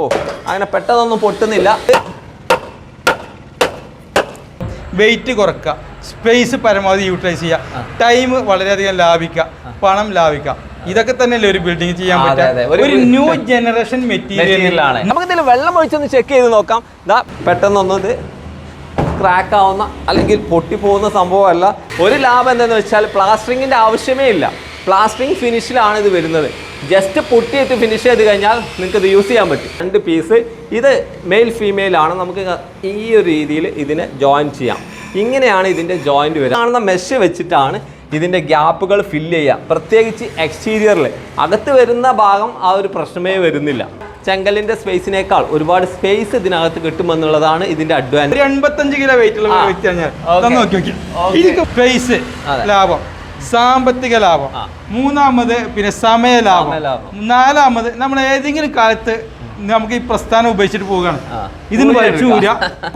ഓ അങ്ങനെ പെട്ടെന്നൊന്നും പൊട്ടുന്നില്ല. വെയിറ്റ് കുറക്കുക. സ്പേസ് പരമാവധി യൂട്ടിലൈസ് ചെയ്യുക. ടൈം വളരെയധികം ലാഭിക്കുക. പണം ലാഭിക്കാം ഇതൊക്കെ തന്നെയല്ലേ ഒരു ബിൽഡിംഗ് ചെയ്യാൻ പറ്റുക. ഒരു ന്യൂ ജനറേഷൻ മെറ്റീരിയലാണ് നമുക്ക് ഇതിൽ വെള്ളം ഒഴിച്ചൊന്ന് ചെക്ക് ചെയ്ത് നോക്കാം. ഇതാ പെട്ടെന്നൊന്നും ഇത് ക്രാക്ക് ആവുന്ന അല്ലെങ്കിൽ പൊട്ടിപ്പോകുന്ന സംഭവമല്ല. ഒരു ലാഭം എന്താണെന്ന് വെച്ചാൽ പ്ലാസ്റ്ററിങ്ങിന്റെ ആവശ്യമേ ഇല്ല. പ്ലാസ്റ്ററിങ് ഫിനിഷിലാണ് ഇത് വരുന്നത്. ജസ്റ്റ് പൊട്ടിയിട്ട് ഫിനിഷ് ചെയ്ത് കഴിഞ്ഞാൽ നിങ്ങൾക്ക് ഇത് യൂസ് ചെയ്യാൻ പറ്റും. രണ്ട് പീസ് ഇത് മെയിൽ ഫീമെയിൽ ആണ്. നമുക്ക് ഈ ഒരു രീതിയിൽ ഇതിനെ ജോയിൻ ചെയ്യാം. ഇങ്ങനെയാണ് ഇതിന്റെ ജോയിന്റ് വരുന്നത് കാണുന്ന മെഷ് വെച്ചിട്ടാണ് ഇതിന്റെ ഗ്യാപ്പുകൾ ഫില്ല് ചെയ്യുക. പ്രത്യേകിച്ച് എക്സ്റ്റീരിയറിൽ അകത്ത് വരുന്ന ഭാഗം ആ ഒരു പ്രശ്നമേ വരുന്നില്ല. ചെങ്കലിന്റെ സ്പേസിനേക്കാൾ ഒരുപാട് സ്പേസ് ഇതിനകത്ത് കിട്ടുമെന്നുള്ളതാണ് ഇതിന്റെ അഡ്വാൻസ് എൺപത്തഞ്ച് കിലോ വെയിറ്റ് ഉള്ള. വ്യക്തിയാണ് ഞാൻ. സ്പേസ് ലാഭം. സാമ്പത്തിക ലാഭം. മൂന്നാമത് പിന്നെ സമയ ലാഭം. നാലാമത് നമ്മൾ ഏതെങ്കിലും കാലത്ത് നമുക്ക് ഈ പ്രസ്ഥാനം ഉപയോഗിച്ചിട്ട് പോവുകയാണ്. ഇതിന് ചൂര.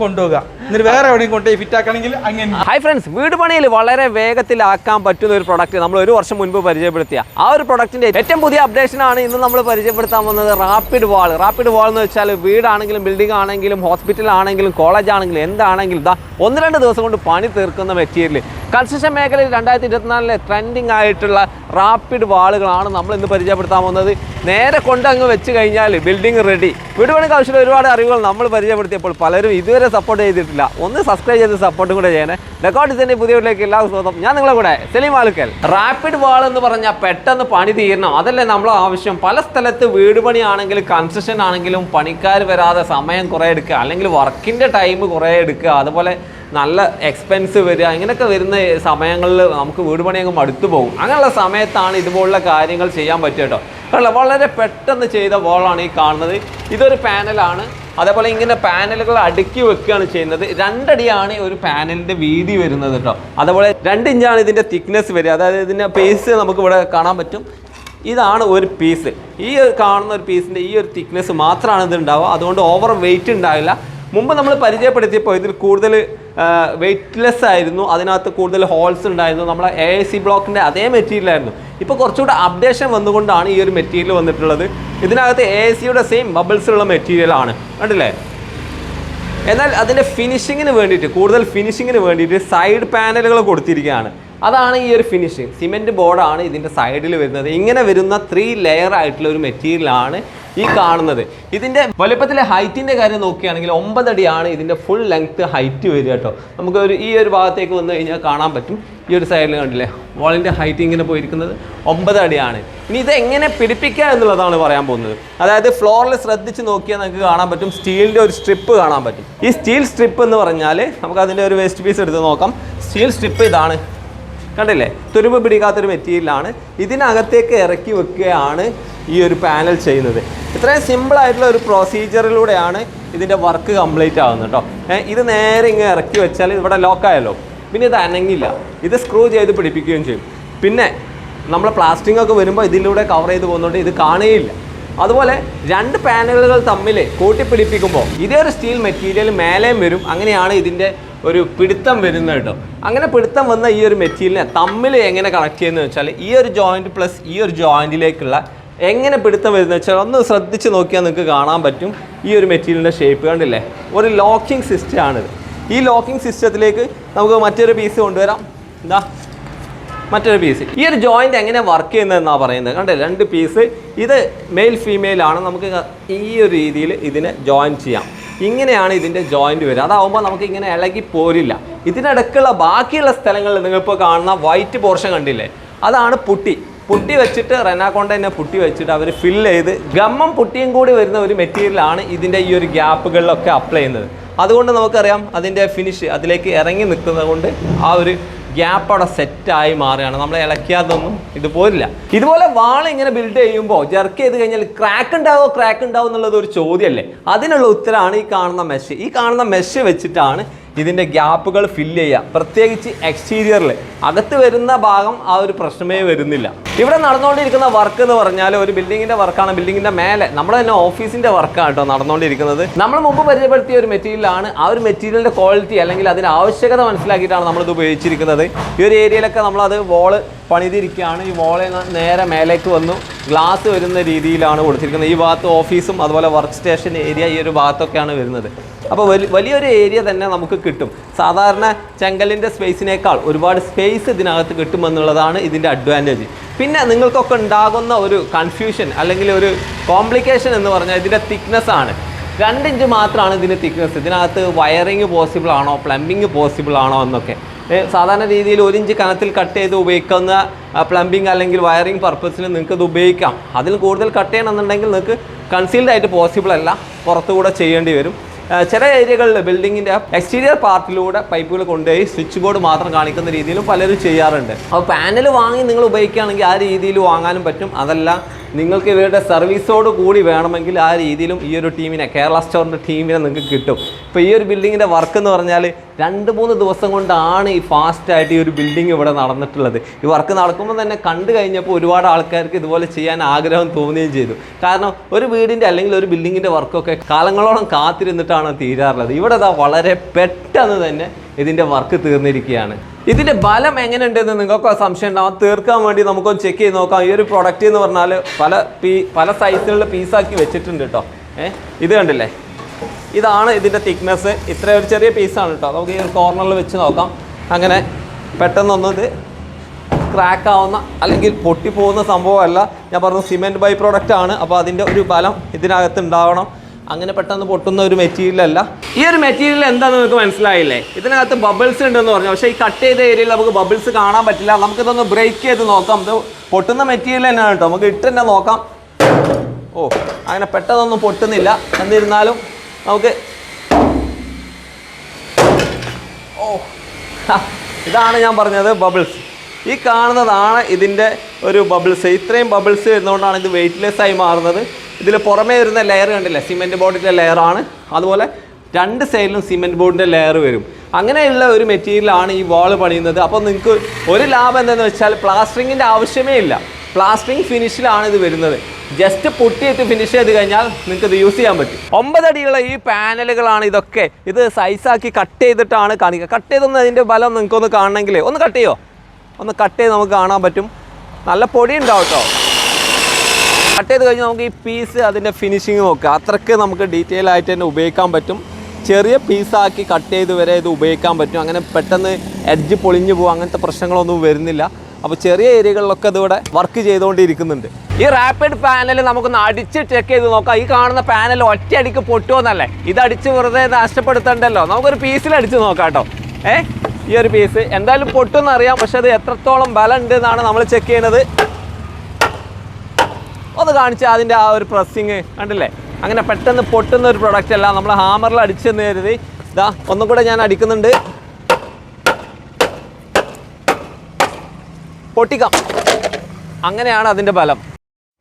കൊണ്ടുപോകുക എന്നിട്ട് വേറെ എവിടെയും കൊണ്ടുപോയി ഫിറ്റ് ആക്കണമെങ്കിൽ അങ്ങനെ ഹൈ ഫ്രണ്ട്സ് വീട് പണിയിൽ വളരെ വേഗത്തിലാക്കാൻ പറ്റുന്ന ഒരു പ്രൊഡക്റ്റ് നമ്മൾ ഒരു വർഷം മുൻപ് പരിചയപ്പെടുത്തിയ. ആ ഒരു പ്രൊഡക്റ്റിന്റെ ഏറ്റവും പുതിയ അപ്ഡേഷൻ ആണ് ഇന്ന് നമ്മൾ പരിചയപ്പെടുത്താൻ വന്നത് റാപ്പിഡ് വാൾ റാപ്പിഡ് വാൾ എന്ന് വെച്ചാൽ വീടാണെങ്കിലും ബിൽഡിംഗ് ആണെങ്കിലും ഹോസ്പിറ്റൽ ആണെങ്കിലും കോളേജ് ആണെങ്കിലും എന്താണെങ്കിലും ഇതാ ഒന്ന് രണ്ട് ദിവസം കൊണ്ട് പണി തീർക്കുന്ന മെറ്റീരിയൽ കൺസ്ട്രക്ഷൻ മേഖലയിൽ രണ്ടായിരത്തി ഇരുപത്തിനാലിലെ ട്രെൻഡിങ് ആയിട്ടുള്ള റാപ്പിഡ് വാളുകളാണ് നമ്മൾ ഇന്ന് പരിചയപ്പെടുത്താൻ പോകുന്നത്. നേരെ കൊണ്ടങ്ങ് വെച്ച് കഴിഞ്ഞാൽ ബിൽഡിംഗ് റെഡി വീട് പണിക്ക് ആവശ്യമുള്ള ഒരുപാട് അറിവുകൾ നമ്മൾ പരിചയപ്പെടുത്തിയപ്പോൾ പലരും ഇതുവരെ സപ്പോർട്ട് ചെയ്തിട്ടില്ല. ഒന്ന് സബ്സ്ക്രൈബ് ചെയ്ത് സപ്പോർട്ടും കൂടെ ചെയ്യണേ. റെക്കോർഡ് ഇതിന്റെ പുതിയ വീട്ടിലേക്ക് എല്ലാ സ്വാഗതം. ഞാൻ നിങ്ങളെ കൂടെ സെലിം ആലുക്കൽ. റാപ്പിഡ് വാൾ എന്ന് പറഞ്ഞാൽ പെട്ടെന്ന് പണി തീരണം. അതല്ലേ നമ്മളെ ആവശ്യം. പല സ്ഥലത്ത് വീട് പണിയാണെങ്കിലും കൺസ്ട്രക്ഷൻ ആണെങ്കിലും പണിക്കാർ വരാതെ സമയം കുറേ എടുക്കുക. അല്ലെങ്കിൽ വർക്കിന്റെ ടൈം കുറേ എടുക്കുക. അതുപോലെ നല്ല എക്സ്പെൻസ് വരിക ഇങ്ങനെയൊക്കെ വരുന്ന സമയങ്ങളിൽ നമുക്ക് വീട് പണി അങ്ങ് മടുത്തു പോകും. അങ്ങനെയുള്ള സമയത്താണ് ഇതുപോലുള്ള കാര്യങ്ങൾ ചെയ്യാൻ പറ്റുക കേട്ടോ. വളരെ പെട്ടെന്ന് ചെയ്ത വോളാണ് ഈ കാണുന്നത്. ഇതൊരു പാനലാണ്. അതേപോലെ ഇങ്ങനെ പാനലുകൾ അടുക്കി വെക്കുകയാണ് ചെയ്യുന്നത്. രണ്ടടിയാണ് ഒരു പാനലിന്റെ വീതി വരുന്നത് കേട്ടോ. അതേപോലെ രണ്ട് ഇഞ്ചാണ് ഇതിന്റെ തിക്നെസ് വരിക. അതായത് ഇതിന്റെ പേസ് നമുക്ക് ഇവിടെ കാണാൻ പറ്റും. ഇതാണ് ഒരു പീസ് ഈ കാണുന്ന ഒരു പീസിന്റെ ഈ ഒരു തിക്നെസ് മാത്രമാണ് ഇത് ഉണ്ടാവുക. അതുകൊണ്ട് ഓവർ വെയിറ്റ് ഉണ്ടാവില്ല. മുമ്പ് നമ്മൾ പരിചയപ്പെടുത്തിയപ്പോൾ ഇതിൽ കൂടുതൽ വെയ്റ്റ്ലെസ് ആയിരുന്നു. അതിനകത്ത് കൂടുതൽ ഹോൾസ് ഉണ്ടായിരുന്നു. നമ്മളെ എ സി ബ്ലോക്കിന്റെ അതേ മെറ്റീരിയൽ ആയിരുന്നു. ഇപ്പോൾ കുറച്ചുകൂടെ അപ്ഡേഷൻ വന്നുകൊണ്ടാണ് ഈ ഒരു മെറ്റീരിയൽ വന്നിട്ടുള്ളത്. ഇതിനകത്ത് എ സിയുടെ സെയിം ബബിൾസ് ഉള്ള മെറ്റീരിയൽ ആണ്. കണ്ടില്ലേ? എന്നാൽ അതിന്റെ ഫിനിഷിങ്ങിന് വേണ്ടിയിട്ട് കൂടുതൽ ഫിനിഷിങ്ങിന് വേണ്ടിയിട്ട് സൈഡ് പാനലുകൾ കൊടുത്തിരിക്കുകയാണ്. അതാണ് ഈ ഒരു ഫിനിഷിങ് സിമെന്റ് ബോർഡാണ് ഇതിന്റെ സൈഡിൽ വരുന്നത്. ഇങ്ങനെ വരുന്ന ത്രീ ലെയർ ആയിട്ടുള്ള ഒരു മെറ്റീരിയലാണ് ഈ കാണുന്നത്. ഇതിന്റെ വലുപ്പത്തിലെ ഹൈറ്റിന്റെ കാര്യം നോക്കുകയാണെങ്കിൽ ഒമ്പതടിയാണ് ഇതിന്റെ ഫുൾ ലെങ്ത്ത് ഹൈറ്റ് വരിക കേട്ടോ. നമുക്ക് ഒരു ഈ ഒരു ഭാഗത്തേക്ക് വന്നു കഴിഞ്ഞാൽ കാണാൻ പറ്റും. ഈ ഒരു സൈഡിൽ കണ്ടില്ലേ? വാളിന്റെ ഹൈറ്റ് ഇങ്ങനെ പോയിരിക്കുന്നത് ഒമ്പത് അടിയാണ്. ഇനി ഇത് എങ്ങനെ പിടിപ്പിക്കുക എന്നുള്ളതാണ് പറയാൻ പോകുന്നത്. അതായത് ഫ്ലോറിൽ ശ്രദ്ധിച്ച് നോക്കിയാൽ നമുക്ക് കാണാൻ പറ്റും. സ്റ്റീലിന്റെ ഒരു സ്ട്രിപ്പ് കാണാൻ പറ്റും. ഈ സ്റ്റീൽ സ്ട്രിപ്പ് എന്ന് പറഞ്ഞാൽ നമുക്ക് അതിന്റെ ഒരു വേസ്റ്റ് പീസ് എടുത്ത് നോക്കാം. സ്റ്റീൽ സ്ട്രിപ്പ് ഇതാണ് കണ്ടില്ലേ? തുരുമ്പ് പിടിക്കാത്തൊരു മെറ്റീരിയലാണ്. ഇതിനകത്തേക്ക് ഇറക്കി വെക്കുകയാണ് ഈ ഒരു പാനൽ ചെയ്യുന്നത്. ഇത്രയും സിമ്പിളായിട്ടുള്ള ഒരു പ്രൊസീജിയറിലൂടെയാണ് ഇതിന്റെ വർക്ക് കംപ്ലീറ്റ് ആകുന്നത് കേട്ടോ ഇത് നേരെ ഇങ്ങനെ ഇറക്കി വെച്ചാൽ ഇവിടെ ലോക്കായല്ലോ പിന്നെ ഇത് അനങ്ങില്ല. ഇത് സ്ക്രൂ ചെയ്ത് പിടിപ്പിക്കുകയും ചെയ്യും. പിന്നെ നമ്മൾ പ്ലാസ്റ്റിക് ഒക്കെ വരുമ്പോൾ ഇതിലൂടെ കവർ ചെയ്ത് പോകുന്നതുകൊണ്ട് ഇത് കാണുകയില്ല. അതുപോലെ രണ്ട് പാനലുകൾ തമ്മിൽ കൂട്ടിപ്പിടിപ്പിക്കുമ്പോൾ ഇതേ ഒരു സ്റ്റീൽ മെറ്റീരിയൽ മേലെയും വരും. അങ്ങനെയാണ് ഇതിന്റെ ഒരു പിടുത്തം വരുന്നത് കേട്ടോ. അങ്ങനെ പിടുത്തം വന്ന ഈ ഒരു മെറ്റീരിയലിനെ തമ്മിൽ എങ്ങനെ കണക്ട് ചെയ്യുന്നത് വെച്ചാൽ ഈ ഒരു ജോയിന്റ് പ്ലസ് ഈ ഒരു ജോയിന്റിലേക്കുള്ള എങ്ങനെ പിടുത്തം വരുന്നത് വെച്ചാൽ ഒന്ന് ശ്രദ്ധിച്ച് നോക്കിയാൽ നിങ്ങൾക്ക് കാണാൻ പറ്റും ഈ ഒരു മെറ്റീരിയലിന്റെ ഷേപ്പ് കണ്ടില്ലേ? ഒരു ലോക്കിംഗ് സിസ്റ്റമാണിത് ഈ ലോക്കിംഗ് സിസ്റ്റത്തിലേക്ക് നമുക്ക് മറ്റൊരു പീസ് കൊണ്ടുവരാം. എന്താ മറ്റൊരു പീസ് ഈ ഒരു ജോയിന്റ് എങ്ങനെ വർക്ക് ചെയ്യുന്നതെന്നാണ് പറയുന്നത്? കണ്ടേ രണ്ട് പീസ് ഇത് മെയിൽ ഫീമെയിൽ ആണ്. നമുക്ക് ഈ ഒരു രീതിയിൽ ഇതിനെ ജോയിൻ ചെയ്യാം. ഇങ്ങനെയാണ് ഇതിന്റെ ജോയിന്റ് വരിക. അതാവുമ്പോൾ നമുക്ക് ഇങ്ങനെ ഇളകി പോരില്ല. ഇതിനിടക്കുള്ള ബാക്കിയുള്ള സ്ഥലങ്ങളിൽ നിങ്ങളിപ്പോൾ കാണുന്ന വൈറ്റ് പോർഷൻ കണ്ടില്ലേ? അതാണ് പുട്ടി. പുട്ടി വെച്ചിട്ട് റെനാക്കോണ്ട തന്നെ പുട്ടി വെച്ചിട്ട് അവർ ഫില്ല് ചെയ്ത് ഗമ്മം പുട്ടിയും കൂടി വരുന്ന ഒരു മെറ്റീരിയലാണ് ഇതിന്റെ ഈ ഒരു ഗ്യാപ്പുകളിലൊക്കെ അപ്ലൈ ചെയ്യുന്നത്. അതുകൊണ്ട് നമുക്കറിയാം അതിന്റെ ഫിനിഷ് അതിലേക്ക് ഇറങ്ങി നിൽക്കുന്നത് കൊണ്ട് ആ ഒരു ഗ്യാപ്പ് അവിടെ സെറ്റായി മാറുകയാണ്. നമ്മൾ ഇളക്കിയാതൊന്നും ഇത് പോരില്ല. ഇതുപോലെ വാൾ ഇങ്ങനെ ബിൽഡ് ചെയ്യുമ്പോൾ ജർക്ക് ചെയ്ത് കഴിഞ്ഞാൽ ക്രാക്ക് ഉണ്ടാവോ ക്രാക്ക് ഉണ്ടാവോ എന്നുള്ളത് ഒരു ചോദ്യമല്ലേ? അതിനുള്ള ഉത്തരമാണ് ഈ കാണുന്ന മെഷ് ഈ കാണുന്ന മെഷ് വെച്ചിട്ടാണ് ഇതിന്റെ ഗ്യാപ്പുകൾ ഫില്ല് ചെയ്യുക. പ്രത്യേകിച്ച് എക്സ്റ്റീരിയറിൽ അകത്ത് വരുന്ന ഭാഗം ആ ഒരു പ്രശ്നമേ വരുന്നില്ല. ഇവിടെ നടന്നുകൊണ്ടിരിക്കുന്ന വർക്ക് എന്ന് പറഞ്ഞാൽ ഒരു ബിൽഡിങ്ങിന്റെ വർക്കാണ് ബിൽഡിങ്ങിന്റെ മേലെ. നമ്മൾ തന്നെ ഓഫീസിന്റെ വർക്കാണ് കേട്ടോ നടന്നുകൊണ്ടിരിക്കുന്നത്. നമ്മൾ മുമ്പ് പരിചയപ്പെടുത്തിയ ഒരു മെറ്റീരിയലാണ് ആ ഒരു മെറ്റീരിയലിന്റെ ക്വാളിറ്റി അല്ലെങ്കിൽ അതിന്റെ ആവശ്യകത മനസ്സിലാക്കിയിട്ടാണ് നമ്മളിത് ഉപയോഗിച്ചിരിക്കുന്നത്. ഈ ഒരു ഏരിയയിലൊക്കെ നമ്മളത് വോൾ പണിതിരിക്കുകയാണ്. ഈ വോളിൽ നേരെ മേലേക്ക് വന്നു. ഗ്ലാസ് വരുന്ന രീതിയിലാണ് കൊടുത്തിരിക്കുന്നത്. ഈ ഭാഗത്ത് ഓഫീസും അതുപോലെ വർക്ക് സ്റ്റേഷൻ ഏരിയ ഈ ഒരു ഭാഗത്തൊക്കെയാണ് വരുന്നത്. അപ്പോൾ വലിയ വലിയൊരു ഏരിയ തന്നെ നമുക്ക് കിട്ടും. സാധാരണ ചെങ്കലിന്റെ സ്പേസിനേക്കാൾ ഒരുപാട് സ്പേസ് ഇതിനകത്ത് കിട്ടുമെന്നുള്ളതാണ് ഇതിന്റെ അഡ്വാന്റേജ് പിന്നെ നിങ്ങൾക്കൊക്കെ ഉണ്ടാകുന്ന ഒരു കൺഫ്യൂഷൻ അല്ലെങ്കിൽ ഒരു കോംപ്ലിക്കേഷൻ എന്ന് പറഞ്ഞാൽ ഇതിന്റെ തിക്നെസ് ആണ്. രണ്ട് ഇഞ്ച് മാത്രമാണ് ഇതിന്റെ തിക്നെസ് ഇതിനകത്ത് വയറിങ് പോസിബിൾ ആണോ പ്ലംബിങ് പോസിബിൾ ആണോ എന്നൊക്കെ. സാധാരണ രീതിയിൽ ഒരു ഇഞ്ച് കനത്തിൽ കട്ട് ചെയ്ത് ഉപയോഗിക്കുന്ന പ്ലംബിംഗ് അല്ലെങ്കിൽ വയറിംഗ് പർപ്പസിന് നിങ്ങൾക്ക് ഇത് ഉപയോഗിക്കാം. അതിൽ കൂടുതൽ കട്ട് ചെയ്യണമെന്നുണ്ടെങ്കിൽ നിങ്ങൾക്ക് കൺസീൽഡ് ആയിട്ട് പോസിബിൾ അല്ല. പുറത്തുകൂടെ ചെയ്യേണ്ടി വരും. ചില ഏരിയകളിൽ ബിൽഡിങ്ങിന്റെ എക്സ്റ്റീരിയർ പാർട്ടിലൂടെ പൈപ്പുകൾ കൊണ്ടുപോയി സ്വിച്ച് ബോർഡ് മാത്രം കാണിക്കുന്ന രീതിയിലും പലരും ചെയ്യാറുണ്ട്. അപ്പോൾ പാനൽ വാങ്ങി നിങ്ങൾ ഉപയോഗിക്കുകയാണെങ്കിൽ ആ രീതിയിൽ വാങ്ങാനും പറ്റും. അതല്ല നിങ്ങൾക്ക് ഇവരുടെ സർവീസോട് കൂടി വേണമെങ്കിൽ ആ രീതിയിലും ഈ ഒരു ടീമിനെ കേരള സ്റ്റോറിന്റെ ടീമിനെ നിങ്ങൾക്ക് കിട്ടും. ഇപ്പോൾ ഈ ഒരു ബിൽഡിങ്ങിന്റെ വർക്ക് എന്ന് പറഞ്ഞാൽ രണ്ട് മൂന്ന് ദിവസം കൊണ്ടാണ് ഈ ഫാസ്റ്റായിട്ട് ഈ ഒരു ബിൽഡിംഗ് ഇവിടെ നടന്നിട്ടുള്ളത്. ഈ വർക്ക് നടക്കുമ്പോൾ തന്നെ കണ്ടു കഴിഞ്ഞപ്പോൾ ഒരുപാട് ആൾക്കാർക്ക് ഇതുപോലെ ചെയ്യാൻ ആഗ്രഹം തോന്നുകയും ചെയ്തു. കാരണം ഒരു വീടിന്റെ അല്ലെങ്കിൽ ഒരു ബിൽഡിങ്ങിന്റെ വർക്കൊക്കെ കാലങ്ങളോളം കാത്തിരുന്നിട്ടാണ് തീരാറുള്ളത്. ഇവിടെ വളരെ പെട്ടെന്ന് തന്നെ ഇതിന്റെ വർക്ക് തീർന്നിരിക്കുകയാണ്. ഇതിന്റെ ബലം എങ്ങനെയുണ്ടെന്ന് നിങ്ങൾക്ക് സംശയം ഉണ്ടാവും. തീർക്കാൻ വേണ്ടി നമുക്കൊന്ന് ചെക്ക് ചെയ്ത് നോക്കാം. ഈ ഒരു പ്രൊഡക്റ്റ് എന്ന് പറഞ്ഞാൽ പല പീ പല സൈസിലുള്ള പീസാക്കി വെച്ചിട്ടുണ്ട് കേട്ടോ ഏഹ് ഇത് കണ്ടില്ലേ? ഇതാണ് ഇതിന്റെ തിക്നെസ് ഇത്ര ഒരു ചെറിയ പീസാണ് കേട്ടോ നമുക്ക് ഈ ഒരു കോർണറിൽ വെച്ച് നോക്കാം. അങ്ങനെ പെട്ടെന്നൊന്നും ഇത് ക്രാക്ക് ആവുന്ന അല്ലെങ്കിൽ പൊട്ടിപ്പോകുന്ന സംഭവമല്ല. ഞാൻ പറഞ്ഞു സിമെന്റ് ബൈ പ്രോഡക്റ്റ് ആണ്. അപ്പോൾ അതിന്റെ ഒരു ബലം ഇതിനകത്ത് ഉണ്ടാവണം. അങ്ങനെ പെട്ടെന്ന് പൊട്ടുന്ന ഒരു മെറ്റീരിയൽ അല്ല. ഈ ഒരു മെറ്റീരിയൽ എന്താണെന്ന് നിങ്ങൾക്ക് മനസ്സിലായില്ലേ? ഇതിനകത്ത് ബബിൾസ് ഉണ്ടെന്ന് പറഞ്ഞു. പക്ഷേ ഈ കട്ട് ചെയ്ത ഏരിയയിൽ നമുക്ക് ബബിൾസ് കാണാൻ പറ്റില്ല. നമുക്കിതൊന്ന് ബ്രേക്ക് ചെയ്ത് നോക്കാം. ഇത് പൊട്ടുന്ന മെറ്റീരിയൽ തന്നെയാണ് കേട്ടോ നമുക്ക് ഇട്ട് തന്നെ നോക്കാം. ഓ അങ്ങനെ പെട്ടെന്നൊന്നും പൊട്ടുന്നില്ല. എന്നിരുന്നാലും നമുക്ക് ഓ ഇതാണ് ഞാൻ പറഞ്ഞത് ബബിൾസ് ഈ കാണുന്നതാണ് ഇതിന്റെ ഒരു ബബിൾസ് ഇത്രയും ബബിൾസ് വരുന്നതുകൊണ്ടാണ് ഇത് വെയിറ്റ്ലെസ് ആയി മാറുന്നത്. ഇതിൽ പുറമേ വരുന്ന ലെയർ കണ്ടില്ലേ? സിമെന്റ് ബോർഡിന്റെ ലെയറാണ് അതുപോലെ രണ്ട് സൈഡിലും സിമെന്റ് ബോർഡിന്റെ ലെയർ വരും. അങ്ങനെയുള്ള ഒരു മെറ്റീരിയലാണ് ഈ വാൾ പണിയുന്നത്. അപ്പോൾ നിങ്ങൾക്ക് ഒരു ലാഭം എന്താണെന്ന് വെച്ചാൽ പ്ലാസ്റ്ററിങ്ങിന്റെ ആവശ്യമേ ഇല്ല. പ്ലാസ്റ്ററിങ് ഫിനിഷിലാണ് ഇത് വരുന്നത്. ജസ്റ്റ് പൊട്ടിയിട്ട് ഫിനിഷ് ചെയ്ത് കഴിഞ്ഞാൽ നിങ്ങൾക്ക് ഇത് യൂസ് ചെയ്യാൻ പറ്റും. ഒമ്പതടിയുള്ള ഈ പാനലുകളാണ് ഇതൊക്കെ. ഇത് സൈസാക്കി കട്ട് ചെയ്തിട്ടാണ് കാണിക്കുക. കട്ട് ചെയ്തൊന്ന് അതിന്റെ ബലം നിങ്ങൾക്കൊന്ന് കാണണമെങ്കിൽ ഒന്ന് കട്ട് ചെയ്യോ? ഒന്ന് കട്ട് ചെയ്ത് നമുക്ക് കാണാൻ പറ്റും. നല്ല പൊടി ഉണ്ടാവും കേട്ടോ കട്ട് ചെയ്ത് കഴിഞ്ഞാൽ നമുക്ക് ഈ പീസ് അതിന്റെ ഫിനിഷിങ് നോക്കുക അത്രയ്ക്ക് നമുക്ക് ഡീറ്റെയിൽ ആയിട്ട് തന്നെ ഉപയോഗിക്കാൻ പറ്റും. ചെറിയ പീസാക്കി കട്ട് ചെയ്ത് വരെ ഇത് ഉപയോഗിക്കാൻ പറ്റും. അങ്ങനെ പെട്ടെന്ന് എഡ്ജ് പൊളിഞ്ഞു പോകും. അങ്ങനത്തെ പ്രശ്നങ്ങളൊന്നും വരുന്നില്ല. അപ്പോൾ ചെറിയ ഏരിയകളിലൊക്കെ ഇതിവിടെ വർക്ക് ചെയ്തുകൊണ്ടിരിക്കുന്നുണ്ട്. ഈ റാപ്പിഡ് പാനൽ നമുക്കൊന്ന് അടിച്ച് ചെക്ക് ചെയ്ത് നോക്കാം. ഈ കാണുന്ന പാനൽ ഒറ്റയടിക്ക് പൊട്ടുമെന്നല്ലേ ഇത് അടിച്ച് വെറുതെ നഷ്ടപ്പെടുത്തണ്ടല്ലോ. നമുക്കൊരു പീസിൽ അടിച്ച് നോക്കാം കേട്ടോ. ഏ? ഈ ഒരു പീസ് എന്തായാലും പൊട്ടുമെന്ന് അറിയാം. പക്ഷെ അത് എത്രത്തോളം ബലം ഉണ്ട് എന്നാണ് നമ്മൾ ചെക്ക് ചെയ്യുന്നത്. ഒന്ന് കാണിച്ചാൽ അതിന്റെ ആ ഒരു പ്രസ്സിങ് കണ്ടില്ലേ? അങ്ങനെ പെട്ടെന്ന് പൊട്ടുന്ന ഒരു പ്രൊഡക്റ്റ് അല്ല. നമ്മൾ ഹാമറിൽ അടിച്ചെന്ന് കരുതി. ഇതാ ഒന്നും കൂടെ ഞാൻ അടിക്കുന്നുണ്ട്. പൊട്ടിക്കാം. അങ്ങനെയാണ് അതിന്റെ ഫലം.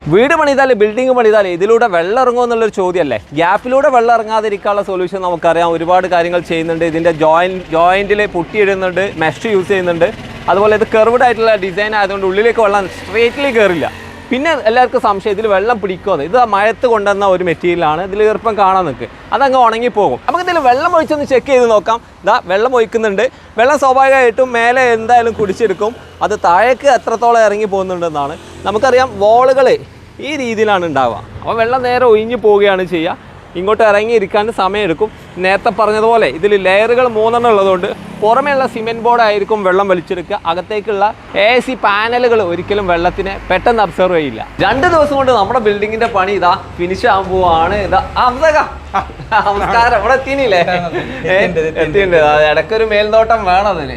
വീട് പണിതാൽ ബിൽഡിംഗ് പണിതാൽ ഇതിലൂടെ വെള്ളം ഇറങ്ങുമോ എന്നുള്ളൊരു ചോദ്യമല്ലേ? ഗ്യാപ്പിലൂടെ വെള്ളം ഇറങ്ങാതിരിക്കാനുള്ള സൊല്യൂഷൻ നമുക്കറിയാം. ഒരുപാട് കാര്യങ്ങൾ ചെയ്യുന്നുണ്ട്. ഇതിന്റെ ജോയിൻ ജോയിന്റിൽ പൊട്ടിയിടുന്നുണ്ട് മെഷ് യൂസ് ചെയ്യുന്നുണ്ട്. അതുപോലെ ഇത് കെർവ്ഡ് ആയിട്ടുള്ള ഡിസൈൻ ആയതുകൊണ്ട് ഉള്ളിലേക്ക് വെള്ളം സ്ട്രേറ്റ്ലി കയറില്ല പിന്നെ എല്ലാവർക്കും സംശയം ഇതിൽ വെള്ളം പിടിക്കുമെന്ന്. ഇത് മഴത്ത് കൊണ്ടുവന്ന ഒരു മെറ്റീരിയലാണ് ഇതിൽ ഈർപ്പം കാണാൻ നിൽക്ക് അതങ്ങ് ഉണങ്ങിപ്പോകും. നമുക്ക് ഇതിൽ വെള്ളം ഒഴിച്ചൊന്ന് ചെക്ക് ചെയ്ത് നോക്കാം. ഇതാ വെള്ളം ഒഴിക്കുന്നുണ്ട്. വെള്ളം സ്വാഭാവികമായിട്ടും മേലെ എന്തായാലും കുടിച്ചെടുക്കും. അത് താഴേക്ക് എത്രത്തോളം ഇറങ്ങി പോകുന്നുണ്ടെന്നാണ്. നമുക്കറിയാം വോളുകൾ ഈ രീതിയിലാണ് ഉണ്ടാവുക. അപ്പോൾ വെള്ളം നേരെ ഒഴിഞ്ഞു പോവുകയാണ് ചെയ്യുക. ഇങ്ങോട്ട് ഇറങ്ങിയിരിക്കാൻ സമയമെടുക്കും. നേരത്തെ പറഞ്ഞതുപോലെ ഇതിൽ ലെയറുകൾ മൂന്നെണ്ണം ഉള്ളതുകൊണ്ട് പുറമേയുള്ള സിമെന്റ് ബോർഡായിരിക്കും വെള്ളം വലിച്ചെടുക്കുക. അകത്തേക്കുള്ള എ സി പാനലുകൾ ഒരിക്കലും വെള്ളത്തിനെ പെട്ടെന്ന് അബ്സർവ് ചെയ്യില്ല. രണ്ട് ദിവസം കൊണ്ട് നമ്മുടെ ബിൽഡിങ്ങിന്റെ പണി ഇതാ ഫിനിഷ് ആകാൻ പോവാണ്. ഇതാ അബ്സക നമസ്കാരം. ഇവിടെ എത്തിയില്ലേ? എത്തിയിട്ടുണ്ട് ഇടയ്ക്കൊരു മേൽനോട്ടം വേണം അതിന്.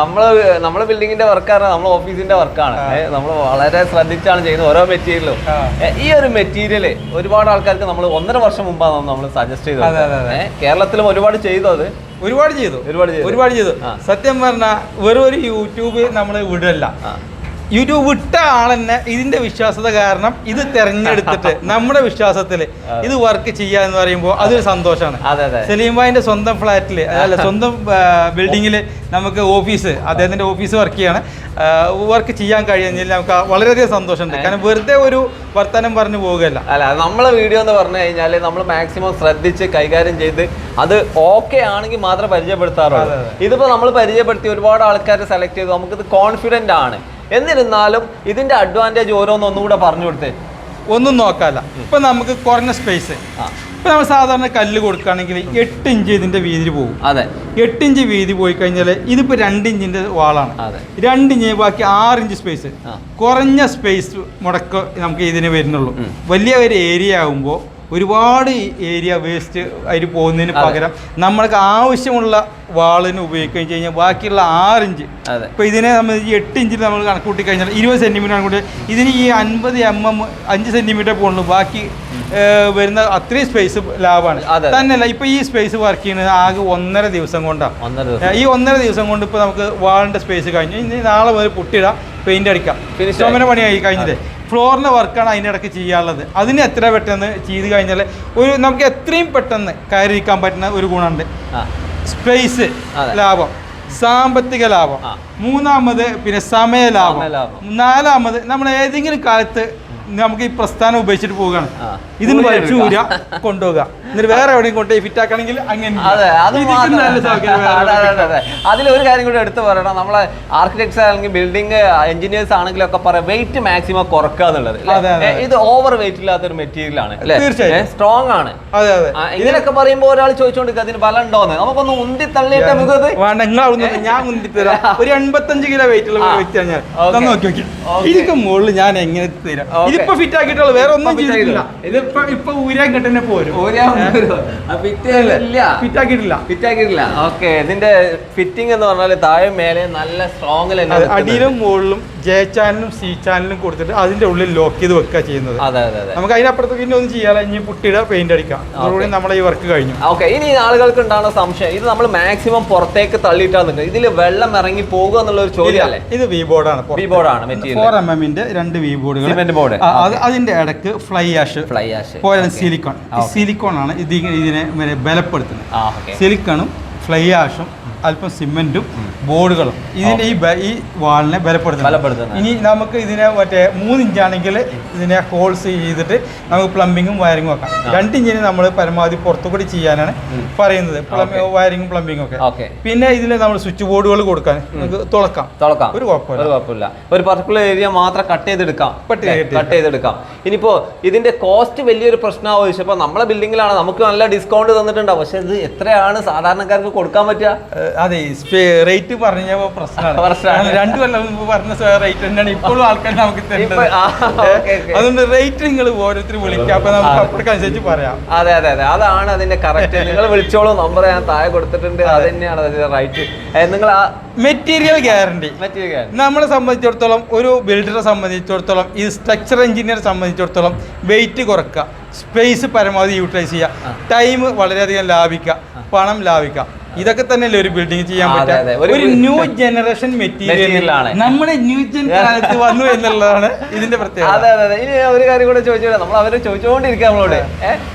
നമ്മൾ നമ്മളെ ബിൽഡിങ്ങിന്റെ വർക്കാണ് നമ്മളെ ഓഫീസിന്റെ വർക്കാണ്. നമ്മൾ വളരെ ശ്രദ്ധിച്ചാണ് ചെയ്യുന്നത് ഓരോ മെറ്റീരിയലും. ഈ ഒരു മെറ്റീരിയൽ ഒരുപാട് ആൾക്കാർക്ക് നമ്മൾ ഒന്നര വർഷം മുമ്പാണ് നമ്മൾ സജസ്റ്റ് ചെയ്തത്. കേരളത്തിലും ഒരുപാട് ചെയ്തു അത്. ഒരുപാട് ചെയ്തു. ഒരുപാട് ചെയ്തു. ഒരുപാട് ചെയ്തു. സത്യം പറഞ്ഞാൽ വെറും ഒരു യൂട്യൂബ് നമ്മൾ വിടല്ല. യൂട്യൂബ് വിട്ട ആളെന്നെ ഇതിന്റെ വിശ്വാസത കാരണം ഇത് തെരഞ്ഞെടുത്തിട്ട് നമ്മുടെ വിശ്വാസത്തിൽ ഇത് വർക്ക് ചെയ്യുക എന്ന് പറയുമ്പോൾ അതൊരു സന്തോഷമാണ് സലീം ഭായിന്റെ സ്വന്തം ഫ്ലാറ്റിൽ അല്ല സ്വന്തം ബിൽഡിങ്ങിൽ നമുക്ക് ഓഫീസ് അദ്ദേഹത്തിന്റെ ഓഫീസ് വർക്ക് ചെയ്യാണ്. വർക്ക് ചെയ്യാൻ കഴിയുന്നതിൽ നമുക്ക് വളരെയധികം സന്തോഷമുണ്ട്. കാരണം വെറുതെ ഒരു വർത്തമാനം പറഞ്ഞു പോകുകയല്ല അല്ല നമ്മളെ വീഡിയോ എന്ന് പറഞ്ഞു കഴിഞ്ഞാൽ നമ്മൾ മാക്സിമം ശ്രദ്ധിച്ച് കൈകാര്യം ചെയ്ത് അത് ഓക്കെ ആണെങ്കിൽ മാത്രം പരിചയപ്പെടുത്താറുള്ളൂ. അതെ, അതെ. ഇതിപ്പോ നമ്മൾ പരിചയപ്പെടുത്തി ഒരുപാട് ആൾക്കാരെ സെലക്ട് ചെയ്തു. നമുക്കിത് കോൺഫിഡന്റ് ആണ്. എന്നിരുന്നാലും ഇതിന്റെ അഡ്വാന്റേജ് ഓരോന്ന് ഒന്നുകൂടെ പറഞ്ഞു കൊടുത്തേ. ഒന്നും നോക്കാല്ല. ഇപ്പൊ നമുക്ക് കുറഞ്ഞ സ്പേസ് ഇപ്പൊ നമ്മൾ സാധാരണ കല്ല് കൊടുക്കുകയാണെങ്കിൽ എട്ട് ഇഞ്ച് ഇതിന്റെ വീതി പോകും. അതെ. എട്ട് ഇഞ്ച് വീതി പോയി കഴിഞ്ഞാൽ ഇതിപ്പോ രണ്ട് ഇഞ്ചിന്റെ വാളാണ്. അതെ. രണ്ട് ഇഞ്ച് ബാക്കി ആറ് ഇഞ്ച് സ്പേസ് കുറഞ്ഞ സ്പേസ് മുടക്കം നമുക്ക് ഇതിന് വരുന്നുള്ളൂ. വലിയ ഒരു ഏരിയ ആകുമ്പോൾ ഒരുപാട് ഏരിയ വേസ്റ്റ് അതിൽ പോകുന്നതിന്. പകരം നമ്മൾക്ക് ആവശ്യമുള്ള വാളിന് ഉപയോഗിക്കുകയും കഴിഞ്ഞാൽ ബാക്കിയുള്ള ആറ് ഇഞ്ച് ഇപ്പോൾ ഇതിനെ നമ്മൾ ഈ എട്ട് ഇഞ്ചിൽ നമ്മൾ കണക്കൂട്ടി കഴിഞ്ഞാൽ ഇരുപത് സെന്റിമീറ്റർ കണക്കൂട്ടി ഇതിന് ഈ അൻപത് എം എം അഞ്ച് സെന്റിമീറ്റർ പോകുള്ളൂ ബാക്കി വരുന്ന അത്രയും സ്പേസ് ലാഭമാണ്. തന്നെയല്ല ഇപ്പോൾ ഈ സ്പേസ് വർക്ക് ചെയ്യുന്നത് ആകെ ഒന്നര ദിവസം കൊണ്ടാണ് ഈ ഒന്നര ദിവസം കൊണ്ട് ഇപ്പോൾ നമുക്ക് വാളിന്റെ സ്പേസ് കഴിഞ്ഞു. ഇനി നാളെ മുതൽ പുട്ടിടാം പെയിന്റ് അടിക്കാം. ചുമന പണിയായി കഴിഞ്ഞിട്ട് ഫ്ലോറിന്റെ വർക്കാണ് അതിന്റെ ഇടയ്ക്ക് ചെയ്യാനുള്ളത്. അതിന് എത്ര പെട്ടെന്ന് ചെയ്ത് കഴിഞ്ഞാൽ ഒരു നമുക്ക് എത്രയും പെട്ടെന്ന് കയറിയിരിക്കാൻ പറ്റുന്ന ഒരു ഗുണമുണ്ട്. സ്പേസ് ലാഭം. സാമ്പത്തിക ലാഭം. മൂന്നാമത് പിന്നെ സമയ ലാഭം. നാലാമത് നമ്മൾ ഏതെങ്കിലും കാലത്ത് നമുക്ക് ഈ പ്രസ്ഥാനം ഉപയോഗിച്ചിട്ട് പോവുകയാണ്. ഇതിന് വലിച്ചൂര. കൊണ്ടുപോകുക എന്നിട്ട് വേറെ എവിടെയും കൊണ്ടുപോയി ഫിറ്റ് ആക്കണമെങ്കിൽ അങ്ങനെ. അതിലൊരു കാര്യം കൂടി എടുത്തു പറയണം. നമ്മളെ ആർക്കിടെക്ട്സ് അല്ലെങ്കിൽ ബിൽഡിംഗ് എഞ്ചിനീയേഴ്സ് ആണെങ്കിലും ഒക്കെ പറയാം വെയിറ്റ് മാക്സിമം കുറക്കുക എന്നുള്ളത് ഇത് ഓവർ വെയിറ്റ് ഇല്ലാത്ത ഒരു മെറ്റീരിയൽ ആണ് തീർച്ചയായും. സ്ട്രോങ് ആണ്. അതെ അതെ. ഇതിനൊക്കെ പറയുമ്പോൾ ഒരാൾ ചോദിച്ചോണ്ടിരിക്കുക അതിന് ബലം ഉണ്ടോന്ന് നമുക്കൊന്ന് ഉന്തി തള്ളിയിട്ട് നമുക്കത് ഞാൻ ഒരു എൺപത്തഞ്ച് കിലോ വെയിറ്റ് ഉള്ള. വ്യക്തിയാണ് ഞാൻ. നോക്കി നോക്കി. ഇതിക്ക് മുകളിൽ ഞാൻ എങ്ങനെ തരാം? ഇതിപ്പോ ഫിറ്റ് ആക്കിയിട്ടുള്ളൂ. വേറെ ഒന്നും ഇപ്പൊ ചെയ്തിട്ടില്ല. ഇതിപ്പോ ഇപ്പൊ ഊരാൻ കെട്ടന്നെ പോരും. ഫിറ്റ് ആക്കിയിട്ടില്ല. ഫിറ്റ് ആക്കിയിട്ടില്ല. ഓക്കെ. ഇതിന്റെ ഫിറ്റിംഗ് എന്ന് പറഞ്ഞാൽ താഴെ മേലെ നല്ല സ്ട്രോങ്ങിൽ അടിയിലും മുകളിലും ജെ ചാനലും സി ചാനലും കൊടുത്തിട്ട് അതിന്റെ ഉള്ളിൽ ലോക്ക് ചെയ്ത് വെക്കുക ചെയ്യുന്നത്. അതെ അതെ അതെ. നമുക്ക് അതിനപ്പുറത്ത് പിന്നെ ഒന്നും ചെയ്യാതെ ഇനി പുട്ടിയിടുക പെയിന്റ് അടിക്കാം. അതോടുകൂടി നമ്മളെ ഈ വർക്ക് കഴിഞ്ഞു. ഓക്കെ. ഇനി ആളുകൾക്ക് ഉണ്ടാകുന്ന സംശയം. ഇത് നമ്മൾ മാക്സിമം പുറത്തേക്ക് തള്ളിയിട്ടാണ് ഇതിൽ ഇതിൽ വെള്ളം ഇറങ്ങി പോകുക എന്നുള്ള ഒരു ചോദ്യമല്ലേ? ഇത് വി ബോർഡാണ് വി ബോർഡാണ് ഫോർ എം എമ്മിന്റെ രണ്ട് വി ബോർഡുകൾ ബോർഡ് അതിന്റെ ഇടയ്ക്ക് ഫ്ലൈ ആഷ് ഫ്ലൈ ആഷ്. പോലെ സിലിക്കോൺ. സിലിക്കോൺ ആണ് ഇത് ഇതിനെ ബലപ്പെടുത്തുന്നത്. സിലിക്കണും ഫ്ലൈ ആഷും അല്പം സിമെന്റും ബോർഡുകളും. ഇതിന്റെ ഈ ഈ വാളിനെ ബലപ്പെടുത്തുന്നത്. ഇനി നമുക്ക് ഇതിനെ മറ്റേ മൂന്ന് ഇഞ്ചാണെങ്കിൽ ഇതിനെ ഹോൾസ് ചെയ്തിട്ട് നമുക്ക് പ്ലംബിങ്ങും വയറിങ്ങും വെക്കാം രണ്ട് ഇഞ്ചിന് നമ്മൾ പരമാവധി പുറത്തുകൂടി ചെയ്യാനാണ് പറയുന്നത്. വയറിങ്ങും പ്ലംബിങ്ങും ഒക്കെ. പിന്നെ ഇതിൽ നമ്മൾ സ്വിച്ച് ബോർഡുകൾ കൊടുക്കാൻ നമുക്ക് തുളക്കാം. തുളക്കാം. ഒരു കുഴപ്പമില്ല. ഒരു പർട്ടിക്കുലർ ഏരിയ മാത്രം കട്ട് ചെയ്തെടുക്കാം. കട്ട് ചെയ്തെടുക്കാം. ഇനിയിപ്പോ ഇതിന്റെ കോസ്റ്റ് വലിയൊരു പ്രശ്നമാവും ചോദിച്ചപ്പോ നമ്മളെ ബിൽഡിംഗിലാണ് നമുക്ക് നല്ല ഡിസ്കൗണ്ട് തന്നിട്ടുണ്ടാവും. പക്ഷെ ഇത് എത്രയാണ് സാധാരണക്കാർക്ക് കൊടുക്കാൻ പറ്റുക? അതെ റേറ്റ് പറഞ്ഞ പ്രശ്നമാണ്. രണ്ടു കൊല്ലം മുമ്പ് പറഞ്ഞ റേറ്റ് തന്നെയാണ് ഇപ്പോഴും ആൾക്കാർ നമുക്ക് തരുന്നത്. അതുകൊണ്ട് റേറ്റ് നിങ്ങൾ ഓരോരുത്തർ വിളിക്കാം. അപ്പൊ നമുക്ക് അപ്പോഴേക്കനുസരിച്ച് പറയാം. അതെ അതെ അതെ. അതാണ് അതിന്റെ കറക്റ്റ് നിങ്ങൾ വിളിച്ചോളൂ നമ്പർ ഞാൻ താഴെ കൊടുത്തിട്ടുണ്ട്. അത്. തന്നെയാണ് അതിന്റെ റൈറ്റ് നിങ്ങൾ ആ മെറ്റീരിയൽ ഗ്യാരണ്ടി മെറ്റീരിയൽ നമ്മളെ സംബന്ധിച്ചിടത്തോളം ഒരു ബിൽഡറെ സംബന്ധിച്ചിടത്തോളം ഈ സ്ട്രക്ചർ എഞ്ചിനീയറെ സംബന്ധിച്ചിടത്തോളം വെയിറ്റ് കുറക്കുക. സ്പേസ് പരമാവധി യൂട്ടിലൈസ് ചെയ്യുക. ടൈം വളരെയധികം ലാഭിക്കുക. പണം ലാഭിക്കുക. ഇതൊക്കെ തന്നെയല്ലേ ഒരു ബിൽഡിംഗ് ചെയ്യാൻ പറ്റുക? ഒരു ന്യൂ ജനറേഷൻ മെറ്റീരിയൽ ആണ്. നമ്മുടെ ന്യൂ ജനറേഷൻ കാലത്ത് വന്നു എന്നുള്ളതാണ് ഇതിന്റെ പ്രത്യേകത. അതെ അതെ അതെ. ഇനി ഒരു കാര്യം കൂടെ ചോദിച്ചു നമ്മൾ അവർ ചോദിച്ചുകൊണ്ടിരിക്കുക നമ്മളോട്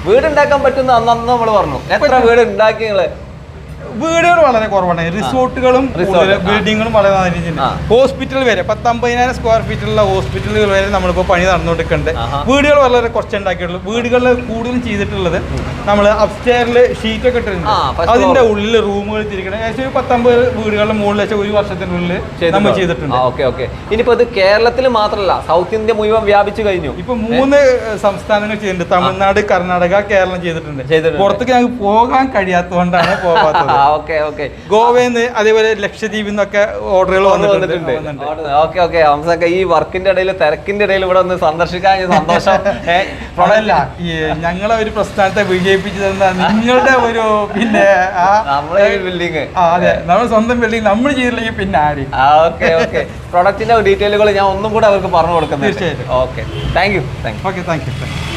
വീട് ഉണ്ടാക്കാൻ പറ്റുന്ന അന്ന് അന്ന് നമ്മൾ പറഞ്ഞു. എത്ര വീട് ഉണ്ടാക്കി വീടുകൾ വളരെ കുറവാണ്. റിസോർട്ടുകളും ബിൽഡിങ്ങുകളും വളരെ നല്ല. ഹോസ്പിറ്റൽ വരെ പത്തമ്പതിനായിരം സ്ക്വയർ ഫീറ്റുള്ള ഹോസ്പിറ്റലുകൾ വരെ നമ്മളിപ്പോൾ പണി നടന്നുകൊണ്ടിരിക്കുന്നുണ്ട്. ആഹാ. വീടുകൾ വളരെ കുറച്ച് ഉണ്ടാക്കിയിട്ടുള്ളൂ വീടുകളിൽ കൂടുതലും ചെയ്തിട്ടുള്ളത് നമ്മൾ അപ്സ്റ്റെയറിൽ ഷീറ്റൊക്കെ ഇട്ടിട്ടുണ്ട്. അതിന്റെ. ഉള്ളിൽ റൂമുകൾ തിരിക്കണം ഏകദേശം ഒരു പത്തൊമ്പത് വീടുകളുടെ മുകളിൽ വെച്ചാൽ ഒരു വർഷത്തിനുള്ളിൽ നമ്മൾ ചെയ്തിട്ടുണ്ട്. Okay okay. ഇനിയിപ്പോ ഇത് കേരളത്തിൽ മാത്രമല്ല സൗത്ത് ഇന്ത്യ മുഴുവൻ വ്യാപിച്ചു കഴിഞ്ഞു. ഇപ്പൊ മൂന്ന് സംസ്ഥാനങ്ങൾ ചെയ്തിട്ടുണ്ട്. തമിഴ്നാട് കർണാടക കേരളം ചെയ്തിട്ടുണ്ട്. ചെയ്തിട്ടുണ്ട്. പുറത്തേക്ക് ഞങ്ങൾക്ക് പോകാൻ കഴിയാത്തതുകൊണ്ടാണ് പോകാത്തത് ഓക്കെ ഓക്കെ. ഗോവയിൽ അതേപോലെ ലക്ഷദ്വീപിൽ നിന്നൊക്കെ ഓർഡറുകൾ വന്നിട്ടുണ്ട്. Okay okay. ഹംസൊക്കെ ഈ വർക്കിന്റെ ഇടയിൽ തിരക്കിന്റെ ഇടയിൽ ഇവിടെ ഒന്ന് സന്ദർശിക്കാൻ സന്തോഷം. അതല്ല ഞങ്ങളെ ഒരു പ്രസ്ഥാനത്തെ വിജയിപ്പിച്ചു തന്ന നിങ്ങളുടെ ഒരു പിന്നെ നമ്മളെ ബിൽഡിങ് അതെ നമ്മൾ സ്വന്തം ബിൽഡിംഗ് നമ്മൾ ചെയ്തില്ലെങ്കിൽ പിന്നെ ആര്? Okay okay. പ്രൊഡക്റ്റിന്റെ ഡീറ്റെയിലുകൾ ഞാൻ ഒന്നും കൂടെ അവർക്ക് പറഞ്ഞു കൊടുക്കുന്നത് തീർച്ചയായിട്ടും. Okay. Thank you thank you okay thank you